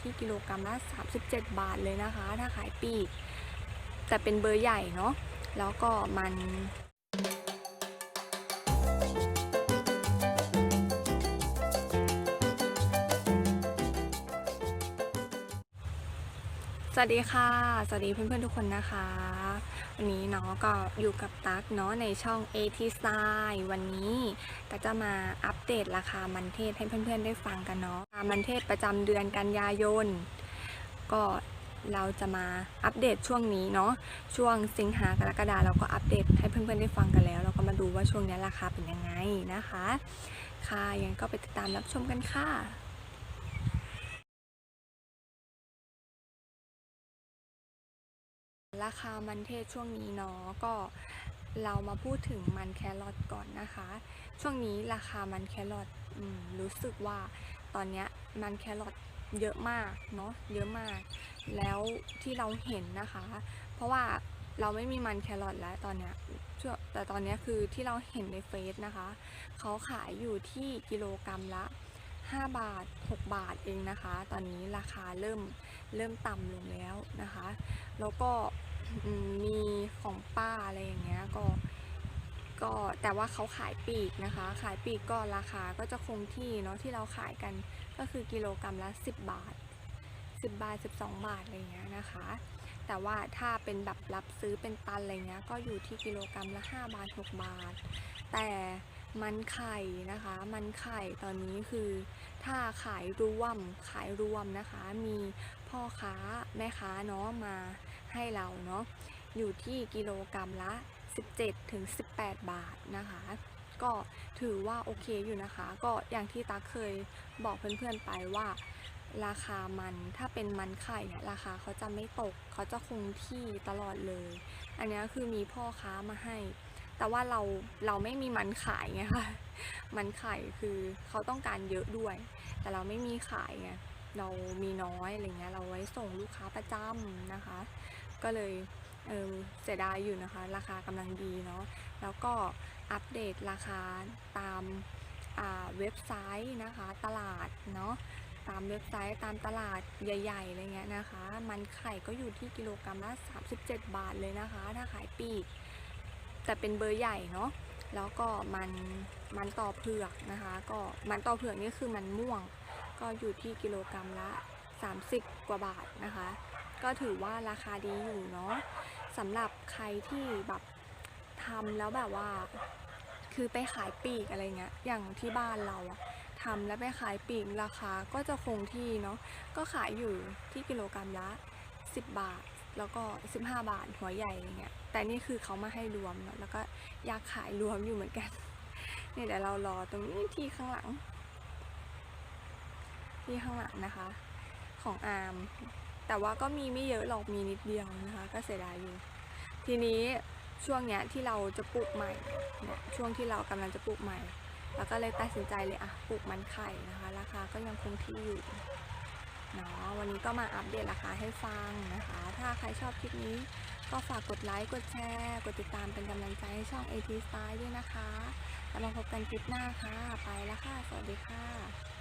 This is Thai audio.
ที่กิโลกรัมละ37 บาทเลยนะคะ ถ้าขายปีกแต่เป็นเบอร์ใหญ่เนาะแล้วก็มัน สวัสดีค่ะ สวัสดีเพื่อนๆทุกคนนะคะ วันนี้เนาะก็อยู่กับตั๊กเนาะในช่อง AT Style วันนี้ก็จะมาอัปเดตราคามันเทศให้เพื่อนๆได้ฟังกันเนาะราคามันเทศประจำเดือนกันยายน ก็เราจะมาอัปเดตช่วงนี้เนาะช่วงสิงหากรกฎาเราก็อัปเดตให้เพื่อนๆได้ฟังกันแล้ว เราก็มาดูว่าช่วงนี้ราคาเป็นยังไงนะคะ ค่ะยังก็ไปติดตามรับชมกันค่ะ ราคามันเทศช่วงนี้เนาะก็เรามาพูดถึงมันแครอทก่อนนะคะ ช่วงนี้ราคามันแครอทรู้สึกว่าตอนเนี้ยมันแครอทเยอะมากเนาะเยอะมาก แล้วที่เราเห็นนะคะ เพราะว่าเราไม่มีมันแครอทแล้วตอนเนี้ยช่วแต่ตอนนี้คือที่เราเห็นในเฟซนะคะ เขาขายอยู่ที่กิโลกรรัมละ 5 บาท 6 บาทเองนะคะ ตอนนี้ราคาเริ่มเริ่มต่ำลงแล้วนะคะ แล้วก็ มีของป้าอะไรอย่างเงี้ยก็ก็แต่ว่าเขาขายปีกนะคะ ขายปีกก็ราคาก็จะคงที่เนาะที่เราขายกันก็คือกิโลกรรัมละ 10 บาท 10 บาท 12 บาทอะไรเงี้ยนะคะ แต่ว่าถ้าเป็นแบบรับซื้อเป็นตันอะไรเงี้ยก็อยู่ที่กิโลกรรัมละ 5 บาท 6 บาท แต่มันไข่นะคะ มันไข่ตอนนี้คือถ้าขายรวมขายรวมนะคะ มีพ่อค้าแม่ค้าเนาะมา ให้เราเนาะอยู่ที่กิโลกรรัมละ 17ถึง18 บาทนะคะ ก็ถือว่าโอเคอยู่นะคะ ก็อย่างที่ตาเคยบอกเพื่อนๆไปว่าราคามันถ้าเป็นมันไข่เนี่ยราคาเขาจะไม่ตก เขาจะคงที่ตลอดเลย อันนี้คือมีพ่อค้ามาให้ แต่ว่าเราเราไม่มีมันขายไงคะมันไข่คือเขาต้องการเยอะด้วย แต่เราไม่มีขายไงเรามีน้อยอะไรเงี้ยเราไว้ส่งลูกค้าประจำนะคะ ก็เลยเออเสียดายอยู่นะคะ ราคากำลังดีเนาะแล้วก็อัปเดตราคาตามเว็บไซต์นะคะตลาดเนาะตามเว็บไซต์ตามตลาดใหญ่ๆอะไรเงี้ยนะคะ มันไข่ก็อยู่ที่กิโลกรัมละ37 บาทเลยนะคะ ถ้าขายปีกแต่เป็นเบอร์ใหญ่เนาะแล้วก็มันมันต่อเผือกนะคะ ก็มันต่อเผือกนี่คือมันม่วง ก็อยู่ที่กิโลกรัมละ 30 กว่าบาทนะคะ ก็ถือว่าราคาดีอยู่เนาะสำหรับใครที่แบบทำแล้วแบบว่า คือไปขายปีกอะไรเงี้ยอย่างที่บ้านเราอะทำแล้วไปขายปีกราคาก็จะคงที่เนาะก็ขายอยู่ที่กิโลกรัมละ 10 บาทแล้วก็ 15 บาทหัวใหญ่อะไรเงี้ยแต่นี่คือเขามาให้รวมเนาะแล้วก็อยากขายรวมอยู่เหมือนกันเนี่ยเดี๋ยวเรารอตรงนี้ที่ข้างหลัง ที่ข้างหลังนะคะ ของอาร์ม แต่ว่าก็มีไม่เยอะหรอกมีนิดเดียวนะคะ ก็เสียดายอยู่ ทีนี้ช่วงเนี้ยที่เราจะปลูกใหม่เนี่ยช่วงที่เรากำลังจะปลูกใหม่ แล้วก็เลยตัดสินใจเลยอะปลูกมันไข่นะคะ ราคาก็ยังคงที่อยู่เนาะวันนี้ก็มาอัปเดตราคาให้ฟังนะคะ ถ้าใครชอบคลิปนี้ก็ฝากกดไลค์ กดแชร์ กดติดตามเป็นกำลังใจให้ช่อง AT Style ด้วยนะคะ แล้วมาพบกันคลิปหน้าค่ะ ไปแล้วค่ะ สวัสดีค่ะ